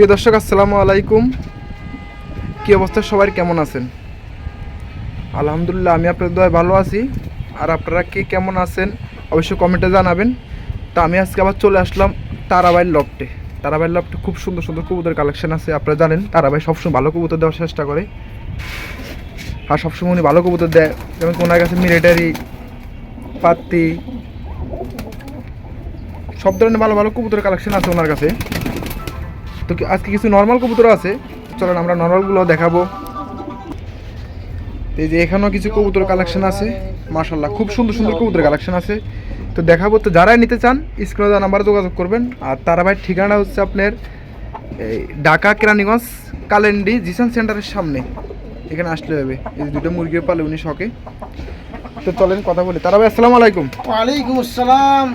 প্রিয় দর্শক, আসসালামু আলাইকুম। কি অবস্থা? সবাই কেমন আছেন? আলহামদুলিল্লাহ, আমি আপনাদের দয় ভালো আছি। আর আপনারা কে কেমন আছেন, অবশ্যই কমেন্টে জানাবেন। তা আমি আজকে আবার চলে আসলাম তারাবাইয়ের লফটে তারাবাইয়ের লফটে খুব সুন্দর সুন্দর কবুতর কালেকশন আছে, আপনারা জানেন। তারাবাই সবসময় ভালো কবুতর দেওয়ার চেষ্টা করে। আর সবসময় উনি ভালো কবুতর দেয়। যেমন ওনার কাছে মিলিটারি পাত্তি সব ধরনের ভালো ভালো কবুতর কালেকশন আছে ওনার কাছে। তো আজকে কিছু নর্মাল কবুতর আছে। চলেন আমরা নর্মালগুলো দেখাবো। তো এই যে এখানেও কিছু কবুতর কালেকশন আছে। মাশাল্লাহ খুব সুন্দর সুন্দর কবুতর কালেকশন আছে। তো দেখাবো তো যারাই নিতে চান স্ক্রিনে দেওয়া নাম্বারে যোগাযোগ করবেন। আর তারা ভাই ঠিকানা হচ্ছে আপনার এই ঢাকা কেরানীগঞ্জ কালেন্ডি জিসান সেন্টারের সামনে। এখানে আসলে হবে। এই যে দুটো মুরগির পালে উনি শখে। তো চলেন কথা বলি। তারা ভাই আসসালামু আলাইকুম। ওয়ালাইকুম আসসালাম।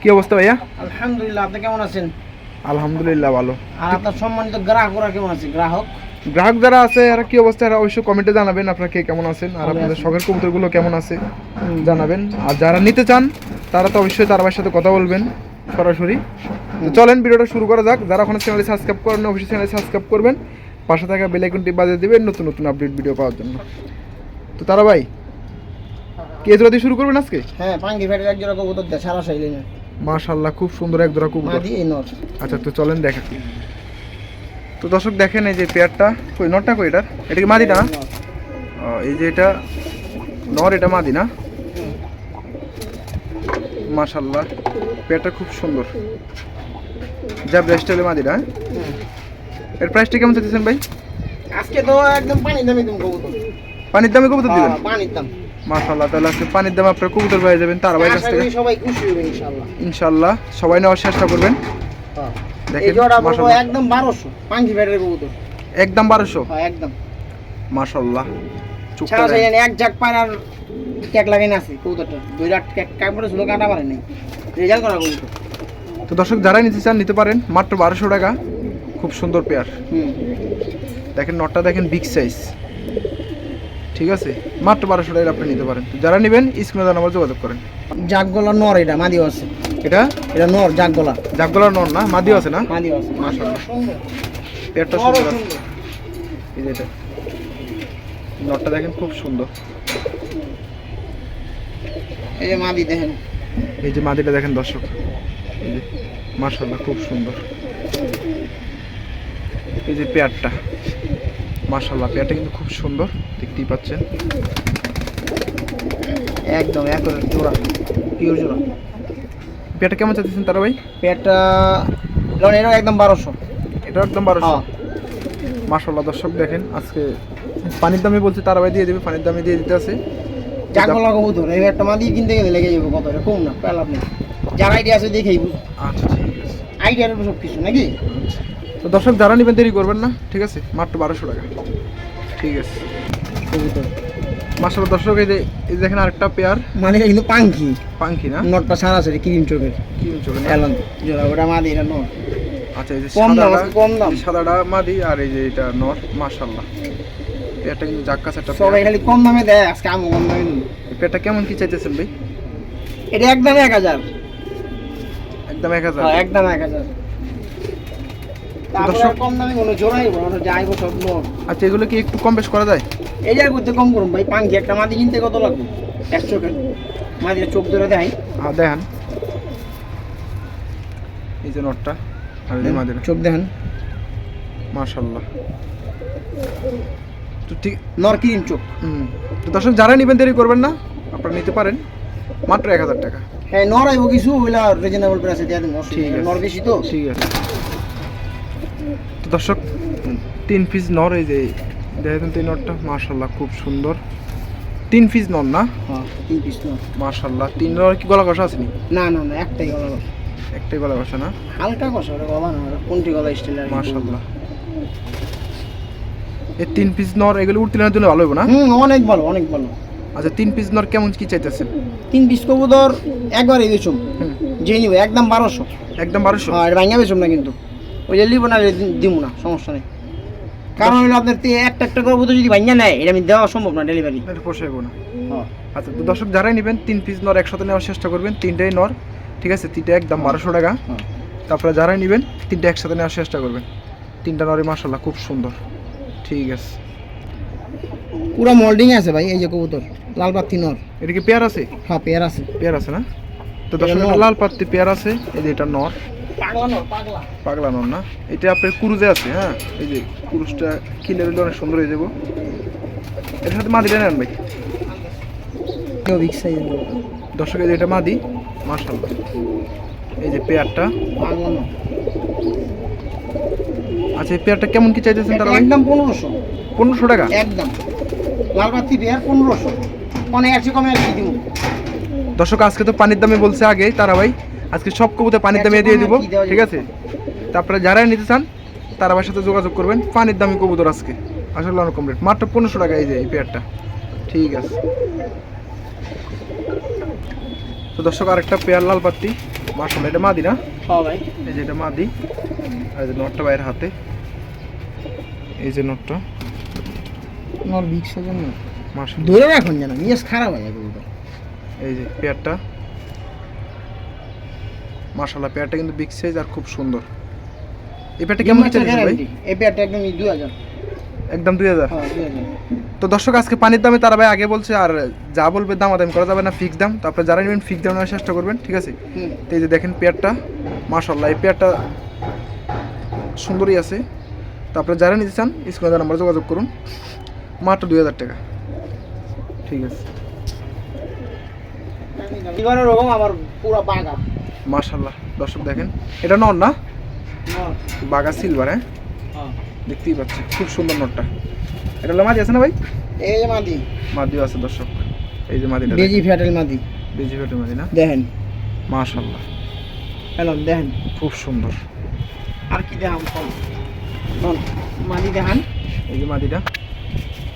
কি অবস্থা ভাইয়া? আলহামদুলিল্লাহ আপনি কেমন আছেন? আলহামদুলিল্লাহ ভালো। আর আপনার সম্মানিত গ্রাহকরা কেমন আছে? গ্রাহক? গ্রাহক যারা আছে এরা কি অবস্থা? এরা অবশ্যই কমেন্টে জানাবেন আপনারা কে কেমন আছেন আর আপনাদের। শখের কবুতরগুলো কেমন আছে জানাবেন। আর যারা নিতে চান তারা তো অবশ্যই তার সাথে কথা বলবেন সরাসরি। চলেন ভিডিওটা শুরু করা যাক। যারা ওখানে চ্যানেলে সাবস্ক্রাইব করেন অবশ্যই চ্যানেলে সাবস্ক্রাইব করবেন। পাশে থাকা বেল আইকনটি বাজিয়ে দিবেন নতুন নতুন আপডেট ভিডিও পাওয়ার জন্য। তো তারা ভাই কে জোড়া দিয়ে শুরু করবেন আজকে? হ্যাঁ পাঙ্গি ফেটের এক জোড়া কবুতর দেয় সারা সাইলে না মাশাল্লাহ খুব সুন্দর এক জোড়া কবুতর। মাদি এই নর। আচ্ছা তো চলেন দেখা। তো দর্শক দেখেন এই যে পেয়ারটা। কই নটটা কই এটার? এটা কি মাদিটা না? এই যে এটা নর এটা মাদি না? মাশাল্লাহ পেয়ারটা খুব সুন্দর। যা ব্রেস্ট হলে মাদিটা হ্যাঁ? এর প্রাইসটা কেমন চাইছেন ভাই? আজকে তো একদম পানি দামি কবুতর। পানির দামে কবুতর দিবেন? হ্যাঁ, পানির দাম। মাশাল্লাহ তাহলে আজকে পানির দামে আপনার কবুতর পেয়ে যাবেন তার ভাই কাছ থেকে। সবাই খুশি হবে ইনশাআল্লাহ। ইনশাল্লাহ সবাই নেওয়ার চেষ্টা করবেন। হ্যাঁ। দেখেন একদম বারোশো পাঙ্গি ফেটের কবুতর। একদম বারোশো? হ্যাঁ একদম। এক জাক পায়ন আর কেক লাগাই আছে কবুতরটা। দুই রাত ছিল কাটা পারে নাই। রেজাল্ট করা কবুতর। তো দর্শক যারাই নিতে চান নিতে পারেন। মাত্র বারোশো টাকা। খুব সুন্দর পেয়ার। হুম। দেখেন নটটা দেখেন বিগ সাইজ ঠিক আছে? মাত্র বারোশো টাকা আপনি নিতে পারেন। যারা নেবেন স্ক্রিনে দেওয়া নাম্বার যোগাযোগ করেন। জাগ গলা নর এটা মাদিও আছে। এটা? এটা নর জাগ গলা জাগগলার নন না? মাদিও আছে না? মাদিও আছে। মাশাআল্লাহ। পেয়ারটা সুন্দর। আছে। এই যে এটা। নটটা দেখেন খুব সুন্দর। এই যে মাদি দেখেন। এই যে মাদিটা দেখেন দর্শক। এই যে মাশাল্লাহ খুব সুন্দর। এই যে পেয়ারটা। মাশাল্লাহ পেয়ারটা কিন্তু খুব সুন্দর দেখতেই পাচ্ছেন। একদম একদম জোড়া পিওর জোড়া। পেয়ারটা কেমন চাচ্ছেন তারা ভাই? পেটটা লন এটা একদম বারোশো। এটা একদম বারোশো? হ্যাঁ। মাশাল্লাহ দর্শক দেখেন আজকে পানির দামে বলছে তারা ভাই দিয়ে দেবে পানির দামে দিয়ে দিতে আছে। কবুতর এই একটা কিনতে গেলে লেগে যাবে কত এটা কম না আপনি যার আইডিয়া আছে দেখেই আচ্ছা ঠিক আছে। আইডিয়ার উপর সব কিছু নাকি তো দর্শক যারা নেবেন দেরি করবেন না ঠিক আছে? মাত্র বারোশো টাকা। ঠিক আছে। মাশাল্লাহ দর্শক এই যে দেখেন আরেকটা পেয়ার মানে কিন্তু পাঙ্খি পাঙ্খি না? নটটা সারা আছে ক্রিম চোখের। কি চোখে না? এলন জোড়া ওটা মাদি এটা নট। আচ্ছা এই যে কম দাম কম দাম। সাদাটা মাদি আর এই যে এটা নর মাশাল্লাহ পেয়ারটা কিন্তু জাক্কাস একটা সবাই খালি কম দামে দেয় আজকে আমি কম দামে পেয়ারটা কেমন কি চাইতেছেন ভাই? এটা একদম এক হাজার। একদম এক হাজার? হ্যাঁ, একদম এক হাজার। দর্শক- আর কম দামে কোনো জোড়াই বড় ওটা সব আচ্ছা এগুলো কি একটু কম বেশ করা যায়? এই জায়গা করতে কম করুন ভাই পাঙ্কি একটা মাদি কিনতে কত লাগবে? একশো কেন মাদির চোখ ধরে দেয় আর দেখেন। এই যে নটটা আর এই যে মাদিটা চোখ দেখেন। মাশাল্লাহ তো ঠিক চোখ। হুম। তো দর্শক যারা নেবেন দেরি করবেন না আপনারা নিতে পারেন। মাত্র এক হাজার টাকা। হ্যাঁ নর আইব কিছু হইলে রিজনেবল প্রাইসে দিয়ে দিন ঠিক আছে। নর বেশি তো। ঠিক আছে। দর্শক তিন পিস নর এই যে দেখেন তো এই নরটা মার্শাল্লাহ খুব সুন্দর। তিন পিস নর না? হ্যাঁ তিন পিস নর। মাশাল্লাহ তিন নর কি গলা কষা আসেনি না? না না একটাই গলা কষা। একটাই গলা কষা না? হালকা কষা ওটা গলা না কোনটি গলা স্টাইল আর কি মাশাল্লাহ এই তিন পিস নর এগুলো উত্তীর্ণের জন্য ভালো হবে না? হুম অনেক ভালো অনেক ভালো। আচ্ছা তিন পিস নর কেমন কি চাইতেছেন? তিন পিস কবুতর একবারই বেচুম যে নিব একদম বারোশো। একদম বারোশো? হ্যাঁ এটা ভাঙা বেচুম না কিন্তু। ওই যে লিব না দিব না সমস্যা নেই। কারণ হলো আপনার তে একটা একটা কবুতর যদি ভাঙা নেয় এটা আমি দেওয়া সম্ভব না ডেলিভারি পোষাইবো না। হ্যাঁ। আচ্ছা তো দর্শক যারাই নেবেন তিন পিস নর একসাথে নেওয়ার চেষ্টা করবেন তিনটাই নর ঠিক আছে? তিনটা একদম বারোশো টাকা। হ্যাঁ। তারপরে যারাই নেবেন তিনটা একসাথে নেওয়ার চেষ্টা করবেন। তিনটা নরে মাসাল্লাহ খুব সুন্দর। ঠিক আছে। পুরো মোল্ডিং আছে ভাই এই যে কবুতর লাল পাত্তি নর। এটা কি পেয়ার আছে? হ্যাঁ পেয়ার আছে। পেয়ার আছে না? তো দর্শক লাল পাত্তি পেয়ার আছে এই যে এটা নর। পাগলা নর পাগলা। পাগলা নর না? এটা আপনার কুরুজে আছে হ্যাঁ? এই যে কুরুজটা কিলে দিলে অনেক সুন্দর হয়ে যাব। এর সাথে মাদিটা নেন ভাই। দর্শক এই এটা মাদি মাসাল্লাহ এই যে পেয়ারটা। আচ্ছা এই পেয়ারটা কেমন কি চাইতেছেন তারা ভাই? একদম পনেরোশো। পনেরোশো টাকা? একদম। লাল পাত্তি পেয়ার পনেরোশো। মানে একশো কমে আর কি দিব। দর্শক আজকে তো পানির দামে বলছে আগে তারা ভাই আজকে সব কবুতর পানির দামে দিয়ে দিব ঠিক আছে? তারপরে যারাই নিতে চান তারা ভাইয়ের সাথে যোগাযোগ করবেন। পানির দামি কবুতর আজকে। আসলে অনেক কম রেট মাত্র পনেরোশো টাকা এই যে এই পেয়ারটা ঠিক আছে। তো দর্শক আরেকটা পেয়ার লাল পাত্তি মার্শাল এটা মাদি না? হ্যাঁ এই যে এটা মাদি। আর এই যে নটটা বাইরের হাতে। এই যে নটটা। সাইজের নর মার্শাল ধরে রাখুন যেন মিয়াস খারাপ হয় এই যে পেয়ারটা মার্শাল্লাহ পেয়ারটা কিন্তু বিগ সাইজ আর খুব সুন্দর। এই পেয়ারটা কেমন কি ভাই? এই পেয়ারটা একদম দুই হাজার। একদম দুই হাজার? হ্যাঁ দুই হাজার। তো দর্শক আজকে পানির দামে তারা ভাই আগে বলছে আর যা বলবে দাম আদাম করা যাবে না ফিক্স দাম। তারপরে যারা নেবেন ফিক্স দাম নেওয়ার চেষ্টা করবেন ঠিক আছে? তো এই যে দেখেন পেয়ারটা মার্শাল্লাহ এই পেয়ারটা সুন্দরই আছে। তারপরে যারা নিতে চান স্ক্রিনে নাম্বার যোগাযোগ করুন। মাত্র দুই হাজার টাকা। ঠিক আছে। আমার পুরো বাগা মার্শাল্লাহ দর্শক দেখেন এটা নর না? বাগা সিলভার হ্যাঁ? হ্যাঁ। দেখতেই পাচ্ছি খুব সুন্দর নটটা এটা হলো মাদি আছে না ভাই? এই যে মাদি। মাদিও আছে দর্শক। এই যে মাদিটা বেজি ফ্যাটেল মাদি। বেজি ফেটে মাদি না? দেখেন। মাশাল্লাহ হ্যালো দেখেন। খুব সুন্দর। আর কি দেখাম কম নন মাদি দেখান। এই যে মাদিটা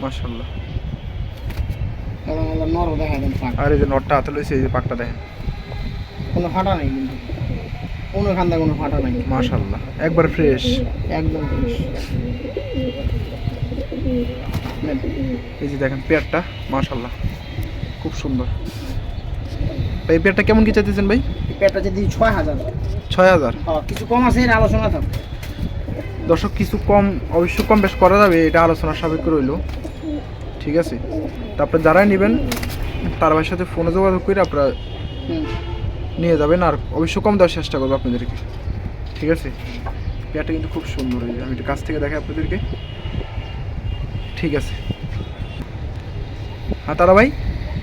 মাশাল্লাহ নরও দেখা দেন পাক। আর এই যে নটটা হাতে লইছে এই যে পাকটা দেখেন। কোনো ফাটা নাই কিন্তু। কোনো খান্দা কোনো ফাটা নাই। মাশাল্লাহ একবার ফ্রেশ একদম ফ্রেশ। এই যে দেখেন পেয়ারটা মাশাল্লাহ খুব সুন্দর। ভাই এই পেয়ারটা কেমন কি চাইতেছেন ভাই? পেটটা যদি ছয় হাজার। ছয় হাজার? হ্যাঁ কিছু কম আছে এর আলোচনা থাক দর্শক কিছু কম অবশ্য কম বেশ করা যাবে এটা আলোচনার সাপেক্ষ রইল। ঠিক আছে? তারপরে যারাই নেবেন তার ভাইয়ের সাথে ফোনে যোগাযোগ করে আপনারা নিয়ে যাবেন আর অবশ্য কম দেওয়ার চেষ্টা করব আপনাদেরকে। ঠিক আছে? পেয়ারটা কিন্তু খুব সুন্দর যে আমি একটু কাছ থেকে দেখাই আপনাদেরকে। ঠিক আছে। হ্যাঁ তারা ভাই?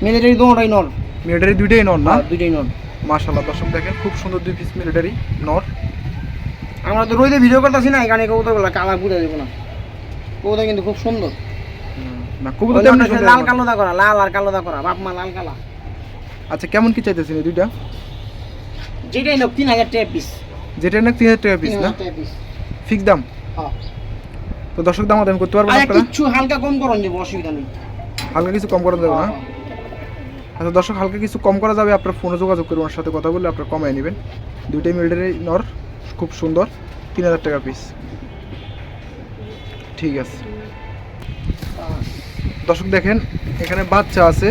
মিলিটারি দুটোই নর। মিলিটারি দুইটাই নন না? হ্যাঁ, দুইটাই নন মাশাল্লাহ দর্শক দেখেন খুব সুন্দর দুই পিস মিলিটারি নর। আমরা তো রোদে ভিডিও করতেছি না এখানে কবুতরগুলো কালার বুঝে দেবো না। কবুতর কিন্তু খুব সুন্দর। না কবুতর লাল কালো দা করা লাল আর কালো দা করা বাপ মা লাল কালা। আচ্ছা কেমন কি চাইতেছেন দুইটা? যেটাই নোক তিন হাজার টাকা পিস যেটা না তিন হাজার টাকা পিস না? পিস ফিক্স দাম? হ্যাঁ। তো দর্শক দাম আদান করতে পারবেন আপনারা? কিচ্ছু হালকা কম করুন যাব অসুবিধা নেই। হালকা কিছু কম করা যাবে না? হ্যাঁ, আচ্ছা দর্শক হালকা কিছু কম করা যাবে আপনার ফোনে যোগাযোগ করবেন ওর সাথে কথা বললে আপনারা কমাই নেবেন। দুইটাই মিলিটারি নর খুব সুন্দর তিন হাজার টাকা পিস ঠিক আছে। হ্যাঁ। দর্শক দেখেন এখানে বাচ্চা আছে।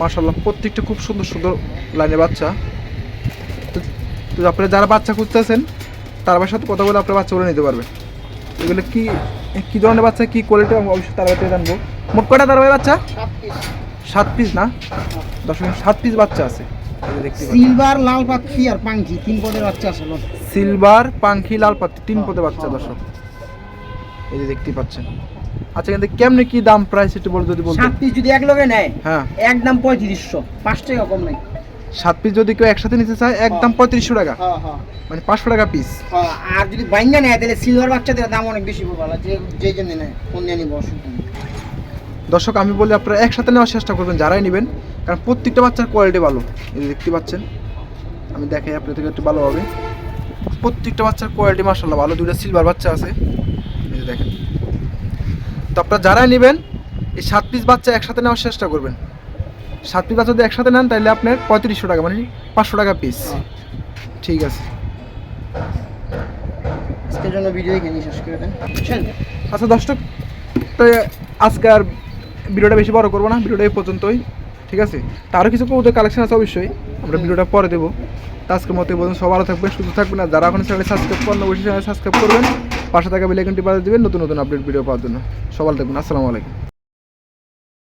মার্শাল্লাহ প্রত্যেকটা খুব সুন্দর সুন্দর লাইনে বাচ্চা। তো আপনারা যারা বাচ্চা খুঁজতেছেন তার সাথে কথা বলে আপনার বাচ্চাগুলো নিতে পারবেন এগুলো কি কি ধরনের বাচ্চা কি কোয়ালিটি অবশ্যই তার বাড়িতে জানব। মোট কটা তার বাচ্চা? সাত পিস না? দর্শক সাত পিস বাচ্চা আছে। সিলভার লাল পাখি আর পাঙ্খি তিন পদের বাচ্চা আছে সিলভার পাঙ্খি লাল পাত্তি তিন পদে বাচ্চা দর্শক। এই যে দেখতে পাচ্ছেন। আচ্ছা কিন্তু কেমনে কি দাম প্রাইস একটু বলে যদি বলতেন। সাত পিস যদি এক লগে নেয় হ্যাঁ। একদম পঁয়ত্রিশশো পাঁচ টাকা কম নাই। সাত পিস যদি কেউ একসাথে নিতে চায় একদম পঁয়ত্রিশশো টাকা। হ্যাঁ হ্যাঁ। মানে পাঁচশো টাকা পিস হ্যাঁ, আর যদি বাইঙ্গা নেয় তাহলে সিলভার বাচ্চাদের দাম অনেক বেশি যে যে জন্য নেয় কোন নিয়ে অসুবিধা দর্শক আমি বলি আপনারা একসাথে নেওয়ার চেষ্টা করবেন যারাই নেবেন কারণ প্রত্যেকটা বাচ্চার কোয়ালিটি ভালো। এই দেখতে পাচ্ছেন আমি দেখাই আপনাদেরকে একটু ভালো হবে প্রত্যেকটা বাচ্চার কোয়ালিটি মার্শাল্লাহ ভালো দুটো সিলভার বাচ্চা আছে। এই দেখেন। তো আপনারা যারাই নেবেন এই সাত পিস বাচ্চা একসাথে নেওয়ার চেষ্টা করবেন। সাত পিস বাচ্চা যদি একসাথে নেন তাহলে আপনার পঁয়ত্রিশশো টাকা মানে পাঁচশো টাকা পিস ঠিক আছে। আজকের জন্য ভিডিও এখানে শেষ করে দেন। আচ্ছা দর্শক তো আজকে আর ভিডিওটা বেশি বড় করব না ভিডিওটা এই পর্যন্তই ঠিক আছে? তারও কিছু কবুতর কালেকশন আছে অবশ্যই আমরা ভিডিওটা পরে দেবো। তো আজকের মতো পর্যন্ত সব ভালো থাকবেন সুস্থ থাকবেন আর যারা এখন চ্যানেল সাবস্ক্রাইব করেন অবশ্যই চ্যানেল সাবস্ক্রাইব করবেন। পাশে থাকা বেলাইকনটি বাজিয়ে দেবেন নতুন নতুন আপডেট ভিডিও পাওয়ার জন্য। সবাই দেখুন আসসালামু আলাইকুম।